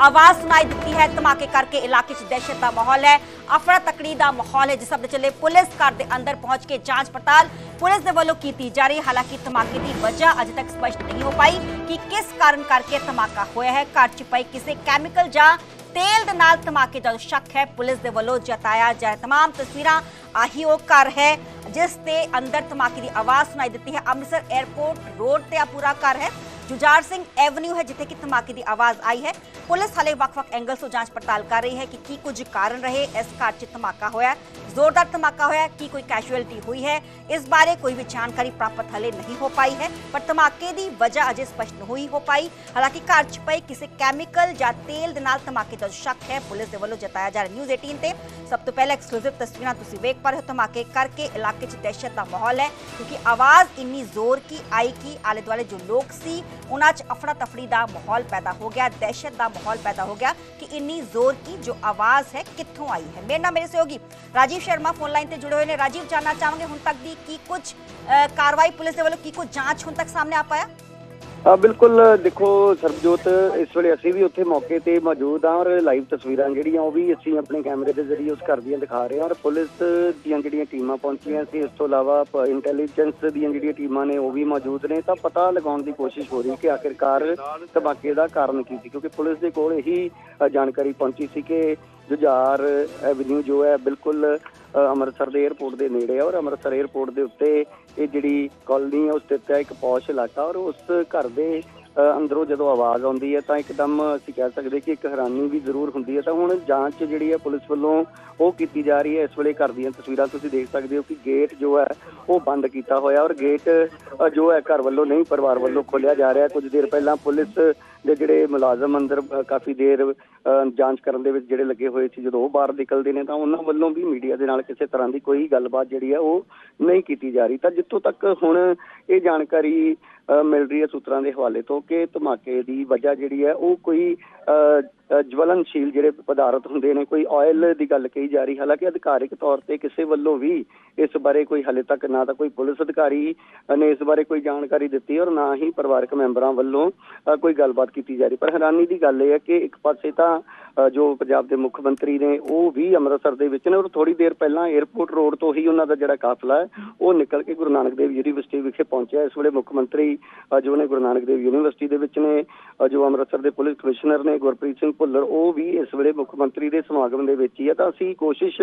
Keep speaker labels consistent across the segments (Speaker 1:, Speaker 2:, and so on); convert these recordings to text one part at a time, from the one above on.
Speaker 1: ਆਵਾਜ਼ ਸੁਣਾਈ ਦਿੱਤੀ ਹੈ। ਧਮਾਕੇ ਕਰਕੇ ਇਲਾਕੇ 'ਚ ਦਹਿਸ਼ਤ ਦਾ ਮਾਹੌਲ ਹੈ। ਅਫਰਾ ਤਕੜੀ ਦਾ ਮਾਹੌਲ ਹੈ। ਜਿਸ ਦੇ ਚੱਲੇ ਪੁਲਿਸ ਘਰ ਦੇ ਅੰਦਰ ਪਹੁੰਚ ਕੇ ਜਾਂਚ ਪੜਤਾਲ ਪੁਲਿਸ ਦੇ ਵੱਲੋਂ ਕੀਤੀ ਜਾ ਰਹੀ ਹਾਲਾਂਕਿ ਧਮਾਕੇ ਦੀ ਵਜ੍ਹਾ ਅਜੇ ਤੱਕ ਸਪਸ਼ਟ ਨਹੀਂ ਹੋ ਪਾਈ ਕਿ ਕਿਸ ਕਾਰਨ ਕਰਕੇ ਧਮਾਕਾ ਹੋਇਆ ਹੈ। ਘਰ 'ਚ ਪਈ ਕਿਸੇ ਕੈਮੀਕਲ ਜਾਂ ਤੇਲ ਦੇ ਨਾਲ ਧਮਾਕੇ ਦਾ ਸ਼ੱਕ ਹੈ। ਪੁਲਿਸ ਦੇ ਵੱਲੋਂ ਜਤਾਇਆ ਜਾ ਰਿਹਾ ਤਮਾਮ ਤਸਵੀਰਾਂ ਆਹੀ ਉਹ ਘਰ ਹੈ ਜਿਸ ਦੇ ਅੰਦਰ ਧਮਾਕੇ ਦੀ ਆਵਾਜ਼ ਸੁਣਾਈ ਦਿੱਤੀ ਹੈ। ਅੰਮ੍ਰਿਤਸਰ 에ਅਰਪੋਰਟ ਰੋਡ ਤੇ ਆ ਪੂਰਾ ਘਰ ਹੈ। ਜੁਝਾਰ ਸਿੰਘ ਐਵਨਿਊ ਹੈ ਜਿੱਥੇ ਕਿ ਧਮਾਕੇ ਦੀ ਆਵਾਜ਼ ਆਈ ਹੈ ਪੁਲਿਸ ਹਾਲੇ ਵੱਖ-ਵੱਖ ਐਂਗਲ ਤੋਂ ਜਾਂਚ ਪੜਤਾਲ ਕਰ ਰਹੀ ਹੈ ਕਿ ਕੀ ਕੁਝ ਕਾਰਨ ਰਹੇ ਇਸ ਘਰ 'ਚ ਧਮਾਕਾ ਹੋਇਆ ਹੈ। ਜ਼ੋਰਦਾਰ ਧਮਾਕਾ ਹੋਇਆ ਹੈ, ਕੀ ਕੋਈ ਕੈਜੂਅਲਟੀ ਹੋਈ ਹੈ ਇਸ ਬਾਰੇ ਕੋਈ ਵੀ ਜਾਣਕਾਰੀ ਪ੍ਰਾਪਤ ਹਲੇ ਨਹੀਂ ਹੋ ਪਾਈ ਹੈ ਪਰ ਧਮਾਕੇ ਦੀ ਵਜ੍ਹਾ ਅਜੇ ਸਪਸ਼ਟ ਨਹੀਂ ਹੋਈ ਹੋ ਪਾਈ ਹਾਲਾਂਕਿ ਘਰ 'ਚ ਪਈ ਕਿਸੇ ਕੈਮੀਕਲ ਜਾਂ ਤੇਲ ਦੇ ਨਾਲ ਧਮਾਕੇ ਦਾ ਸ਼ੱਕ ਹੈ ਪੁਲਿਸ ਦੇ ਵੱਲੋਂ ਜਤਾਇਆ ਜਾ ਰਿਹਾ ਨਿਊਜ਼ 18 ਤੇ ਸਭ ਤੋਂ ਪਹਿਲਾਂ ਐਕਸਕਲੂਸਿਵ ਤਸਵੀਰਾਂ ਤੁਸੀਂ ਵੇਖ ਪਾ ਰਹੇ ਹੋ ਧਮਾਕੇ ਕਰਕੇ ਇਲਾਕੇ 'ਚ ਦਹਿਸ਼ਤ ਦਾ ਮਾਹੌਲ ਹੈ ਕਿਉਂਕਿ ਆਵਾਜ਼ ਇੰਨੀ ਜ਼ੋਰ ਕੀ ਆਈ ਕਿ ਆਲੇ ਦੁਆਲੇ ਜੋ ਲੋਕ ਸੀ ਉਹਨਾਂ 'ਚ ਅਫੜਾ ਤਫੜੀ ਦਾ ਮਾਹੌਲ ਪੈਦਾ ਹੋ ਗਿਆ, ਦਹਿਸ਼ਤ ਦਾ ਮਾਹੌਲ ਪੈਦਾ ਹੋ ਗਿਆ ਕਿ ਇੰਨੀ ਜ਼ੋਰ ਕੀ ਜੋ ਆਵਾਜ਼ ਹੈ ਕਿੱਥੋਂ ਆਈ ਹੈ। ਮੇਰੇ ਨਾਲ ਮੇਰੇ ਸਹਿਯੋਗੀ ਰਾਜੀਵ ਸ਼ਰਮਾ ਫੋਨ ਲਾਈਨ ਤੇ ਜੁੜੇ ਹੋਏ ਨੇ। ਰਾਜੀਵ, ਜਾਨਣਾ ਚਾਹਾਂਗੇ ਹੁਣ ਤੱਕ ਦੀ ਕੀ ਕੁਝ ਕਾਰਵਾਈ ਪੁਲਿਸ ਦੇ ਵੱਲੋਂ ਕੀ ਕੁਝ ਜਾਂਚ ਹੁਣ ਤੱਕ ਸਾਹਮਣੇ ਆ ਪਾਇਆ?
Speaker 2: ਬਿਲਕੁਲ, ਦੇਖੋ ਸਰਬਜੋਤ, ਇਸ ਵੇਲੇ ਅਸੀਂ ਵੀ ਉੱਥੇ ਮੌਕੇ ਤੇ ਮੌਜੂਦ ਹਾਂ ਔਰ ਲਾਈਵ ਤਸਵੀਰਾਂ ਜਿਹੜੀਆਂ ਉਹ ਵੀ ਅਸੀਂ ਆਪਣੇ ਕੈਮਰੇ ਦੇ ਜ਼ਰੀਏ ਉਸ ਘਰ ਦੀਆਂ ਦਿਖਾ ਰਹੇ ਹਾਂ ਔਰ ਪੁਲਿਸ ਦੀਆਂ ਜਿਹੜੀਆਂ ਟੀਮਾਂ ਪਹੁੰਚੀਆਂ ਸੀ ਇਸ ਤੋਂ ਇਲਾਵਾ ਇੰਟੈਲੀਜੈਂਸ ਦੀਆਂ ਜਿਹੜੀਆਂ ਟੀਮਾਂ ਨੇ ਉਹ ਵੀ ਮੌਜੂਦ ਨੇ, ਤਾਂ ਪਤਾ ਲਗਾਉਣ ਦੀ ਕੋਸ਼ਿਸ਼ ਹੋ ਰਹੀ ਕਿ ਆਖਿਰਕਾਰ ਧਮਾਕੇ ਦਾ ਕਾਰਨ ਕੀ ਸੀ, ਕਿਉਂਕਿ ਪੁਲਿਸ ਦੇ ਕੋਲ ਇਹੀ ਜਾਣਕਾਰੀ ਪਹੁੰਚੀ ਸੀ ਕਿ ਜੁਝਾਰ ਐਵਨਿਊ ਜੋ ਹੈ ਬਿਲਕੁਲ ਅੰਮ੍ਰਿਤਸਰ ਦੇ 에ਅਰਪੋਰਟ ਦੇ ਨੇੜੇ ਹੈ ਔਰ ਅੰਮ੍ਰਿਤਸਰ 에ਅਰਪੋਰਟ ਦੇ ਉੱਤੇ ਇਹ ਜਿਹੜੀ ਕਾਲੋਨੀ ਹੈ ਉਹ ਸਥਿਤ ਹੈ ਇੱਕ ਪੌਸ਼ ਇਲਾਕਾ ਔਰ ਉਸ ਘਰ ਦੇ ਅੰਦਰੋਂ ਜਦੋਂ ਆਵਾਜ਼ ਆਉਂਦੀ ਹੈ ਤਾਂ ਇੱਕਦਮ ਅਸੀਂ ਕਹਿ ਸਕਦੇ ਕਿ ਇੱਕ ਹੈਰਾਨੀ ਵੀ ਜ਼ਰੂਰ ਹੁੰਦੀ ਹੈ ਤਾਂ ਹੁਣ ਜਾਂਚ ਜਿਹੜੀ ਹੈ ਪੁਲਿਸ ਵੱਲੋਂ ਉਹ ਕੀਤੀ ਜਾ ਰਹੀ ਹੈ ਇਸ ਵੇਲੇ ਘਰ ਦੀਆਂ ਤਸਵੀਰਾਂ ਤੁਸੀਂ ਦੇਖ ਸਕਦੇ ਹੋ ਕਿ ਗੇਟ ਜੋ ਹੈ ਉਹ ਬੰਦ ਕੀਤਾ ਹੋਇਆ ਔਰ ਗੇਟ ਜੋ ਹੈ ਘਰ ਵੱਲੋਂ ਨਹੀਂ, ਪਰਿਵਾਰ ਵੱਲੋਂ ਖੋਲਿਆ ਜਾ ਰਿਹਾ ਕੁਝ ਦੇਰ ਪਹਿਲਾਂ ਪੁਲਿਸ ਦੇ ਜਿਹੜੇ ਮੁਲਾਜ਼ਮ ਅੰਦਰ ਕਾਫੀ ਦੇਰ ਜਾਂਚ ਕਰਨ ਦੇ ਵਿੱਚ ਜਿਹੜੇ ਲੱਗੇ ਹੋਏ ਸੀ, ਜਦੋਂ ਉਹ ਬਾਹਰ ਨਿਕਲਦੇ ਨੇ ਤਾਂ ਉਹਨਾਂ ਵੱਲੋਂ ਵੀ ਮੀਡੀਆ ਦੇ ਨਾਲ ਕਿਸੇ ਤਰ੍ਹਾਂ ਦੀ ਕੋਈ ਗੱਲਬਾਤ ਜਿਹੜੀ ਹੈ ਉਹ ਨਹੀਂ ਕੀਤੀ ਜਾ ਰਹੀ। ਤਾਂ ਜਿੱਥੋਂ ਤੱਕ ਹੁਣ ਇਹ ਜਾਣਕਾਰੀ ਮਿਲ ਰਹੀ ਹੈ ਸੂਤਰਾਂ ਦੇ ਹਵਾਲੇ ਤੋਂ ਕਿ ਧਮਾਕੇ ਦੀ ਵਜ੍ਹਾ ਜਿਹੜੀ ਹੈ ਉਹ ਕੋਈ ਜਵਲਨਸ਼ੀਲ ਜਿਹੜੇ ਪਦਾਰਥ ਹੁੰਦੇ ਨੇ, ਕੋਈ ਆਇਲ ਦੀ ਗੱਲ ਕਹੀ ਜਾ ਰਹੀ, ਹਾਲਾਂਕਿ ਅਧਿਕਾਰਿਕ ਤੌਰ ਤੇ ਕਿਸੇ ਵੱਲੋਂ ਵੀ ਇਸ ਬਾਰੇ ਕੋਈ ਹਲੇ ਤੱਕ ਨਾ ਤਾਂ ਕੋਈ ਪੁਲਿਸ ਅਧਿਕਾਰੀ ਨੇ ਇਸ ਬਾਰੇ ਕੋਈ ਜਾਣਕਾਰੀ ਦਿੱਤੀ ਔਰ ਨਾ ਹੀ ਪਰਿਵਾਰਕ ਮੈਂਬਰਾਂ ਵੱਲੋਂ ਕੋਈ ਗੱਲਬਾਤ ਕੀਤੀ ਜਾ ਰਹੀ। ਪਰ ਹੈਰਾਨੀ ਦੀ ਗੱਲ ਇਹ ਹੈ ਕਿ ਇੱਕ ਪਾਸੇ ਤਾਂ ਜੋ ਪੰਜਾਬ ਦੇ ਮੁੱਖ ਮੰਤਰੀ ਨੇ, ਉਹ ਵੀ ਅੰਮ੍ਰਿਤਸਰ ਦੇ ਵਿੱਚ ਨੇ ਔਰ ਥੋੜੀ ਦੇਰ ਪਹਿਲਾਂ 에ਅਰਪੋਰਟ ਰੋਡ ਤੋਂ ਹੀ ਉਹਨਾਂ ਦਾ ਜਿਹੜਾ ਕਾਫਲਾ ਹੈ, ਉਹ ਨਿਕਲ ਕੇ ਗੁਰੂ ਨਾਨਕ ਦੇਵ ਯੂਨੀਵਰਸਿਟੀ ਵਿਖੇ ਪਹੁੰਚਿਆ। ਇਸ ਵੇਲੇ ਮੁੱਖ ਮੰਤਰੀ ਜੋ ਨੇ ਗੁਰੂ ਨਾਨਕ ਦੇਵ ਯੂਨੀਵਰਸਿਟੀ ਦੇ ਵਿੱਚ ਨੇ ਜੋ ਅੰਮ੍ਰਿਤਸਰ ਦੇ ਪੁਲਿਸ ਕਮਿਸ਼ਨਰ ਨੇ ਗੁਰਪ੍ਰੀਤ ਸਿੰਘ ਭੁੱਲਰ, ਉਹ ਵੀ ਇਸ ਵੇਲੇ ਮੁੱਖ ਮੰਤਰੀ ਦੇ ਸਮਾਗਮ ਦੇ ਵਿੱਚ ਹੀ ਹੈ। ਤਾਂ ਅਸੀਂ ਕੋਸ਼ਿਸ਼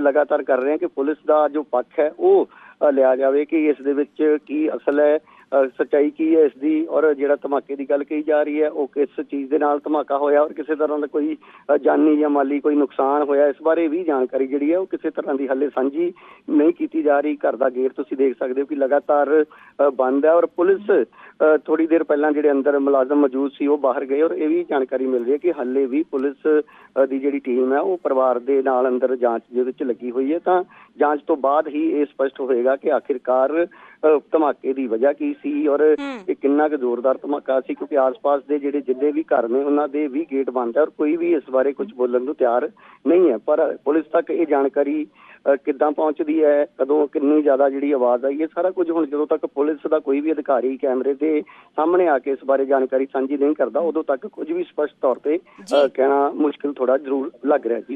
Speaker 2: ਲਗਾਤਾਰ ਕਰ ਰਹੇ ਹਾਂ ਕਿ ਪੁਲਿਸ ਦਾ ਜੋ ਪੱਖ ਹੈ, ਉਹ ਲਿਆ ਜਾਵੇ ਕਿ ਇਸ ਦੇ ਵਿੱਚ ਕੀ ਅਸਲ ਹੈ ਸੱਚਾਈ ਕੀ ਹੈ ਇਸ ਦੀ ਔਰ ਜਿਹੜਾ ਧਮਾਕੇ ਦੀ ਗੱਲ ਕਹੀ ਜਾ ਰਹੀ ਹੈ ਉਹ ਕਿਸ ਚੀਜ਼ ਦੇ ਨਾਲ ਧਮਾਕਾ ਹੋਇਆ ਔਰ ਕਿਸੇ ਤਰ੍ਹਾਂ ਦਾ ਕੋਈ ਜਾਨੀ ਜਾਂ ਮਾਲੀ ਕੋਈ ਨੁਕਸਾਨ ਹੋਇਆ ਇਸ ਬਾਰੇ ਵੀ ਜਾਣਕਾਰੀ ਜਿਹੜੀ ਹੈ ਉਹ ਕਿਸੇ ਤਰ੍ਹਾਂ ਦੀ ਹੱਲੇ ਸਾਂਝੀ ਨਹੀਂ ਕੀਤੀ ਜਾ ਰਹੀ। ਘਰ ਦਾ ਗੇਟ ਤੁਸੀਂ ਦੇਖ ਸਕਦੇ ਹੋ ਕਿ ਲਗਾਤਾਰ ਬੰਦ ਹੈ ਔਰ ਪੁਲਿਸ ਅ, ਥੋੜੀ ਦੇਰ ਪਹਿਲਾਂ ਜਿਹੜੇ ਅੰਦਰ ਮੁਲਾਜ਼ਮ ਮੌਜੂਦ ਸੀ ਉਹ ਬਾਹਰ ਗਏ ਔਰ ਇਹ ਵੀ ਜਾਣਕਾਰੀ ਮਿਲ ਰਹੀ ਹੈ ਕਿ ਹੱਲੇ ਵੀ ਪੁਲਿਸ ਦੀ ਜਿਹੜੀ ਟੀਮ ਹੈ ਉਹ ਪਰਿਵਾਰ ਦੇ ਨਾਲ ਅੰਦਰ ਜਾਂਚ ਦੇ ਵਿੱਚ ਲੱਗੀ ਹੋਈ ਹੈ। ਤਾਂ ਜਾਂਚ ਤੋਂ ਬਾਅਦ ਹੀ ਇਹ ਸਪਸ਼ਟ ਹੋਏਗਾ ਕਿ ਆਖਿਰਕਾਰ ਧਮਾਕੇ ਦੀ ਵਜ੍ਹਾ ਕੀ ਸੀ ਔਰ। ਇਹ ਕਿੰਨਾ ਕੁ ਜ਼ੋਰਦਾਰ ਧਮਾਕਾ ਸੀ ਕਿਉਂਕਿ ਆਸ-ਪਾਸ ਦੇ ਜਿਹੜੇ ਜਿੰਨੇ ਵੀ ਘਰ ਨੇ ਉਹਨਾਂ ਦੇ ਵੀ ਗੇਟ ਬੰਦ ਹੈ ਔਰ ਕੋਈ ਵੀ ਇਸ ਬਾਰੇ ਕੁਝ ਬੋਲਣ ਨੂੰ ਤਿਆਰ ਨਹੀਂ ਹੈ ਪਰ ਪੁਲਿਸ ਤੱਕ ਇਹ ਜਾਣਕਾਰੀ ਕਿੱਦਾਂ ਪਹੁੰਚਦੀ ਹੈ ਕਦੋਂ ਕਿੰਨੀ ਜ਼ਿਆਦਾ ਜਿਹੜੀ ਆਵਾਜ਼ ਆਈ ਹੈ ਸਾਰਾ ਕੁਝ ਹੁਣ ਜਦੋਂ ਤੱਕ ਪੁਲਿਸ ਦਾ ਕੋਈ ਵੀ ਅਧਿਕਾਰੀ ਕੈਮਰੇ ਦੇ ਸਾਹਮਣੇ ਆ ਕੇ ਇਸ ਬਾਰੇ ਜਾਣਕਾਰੀ ਸਾਂਝੀ ਨਹੀਂ ਕਰਦਾ ਉਦੋਂ ਤੱਕ ਕੁਝ ਵੀ ਸਪਸ਼ਟ ਤੌਰ ਤੇ। ਕਹਿਣਾ ਮੁਸ਼ਕਿਲ ਥੋੜਾ ਜ਼ਰੂਰ ਲੱਗ ਰਿਹਾ ਜੀ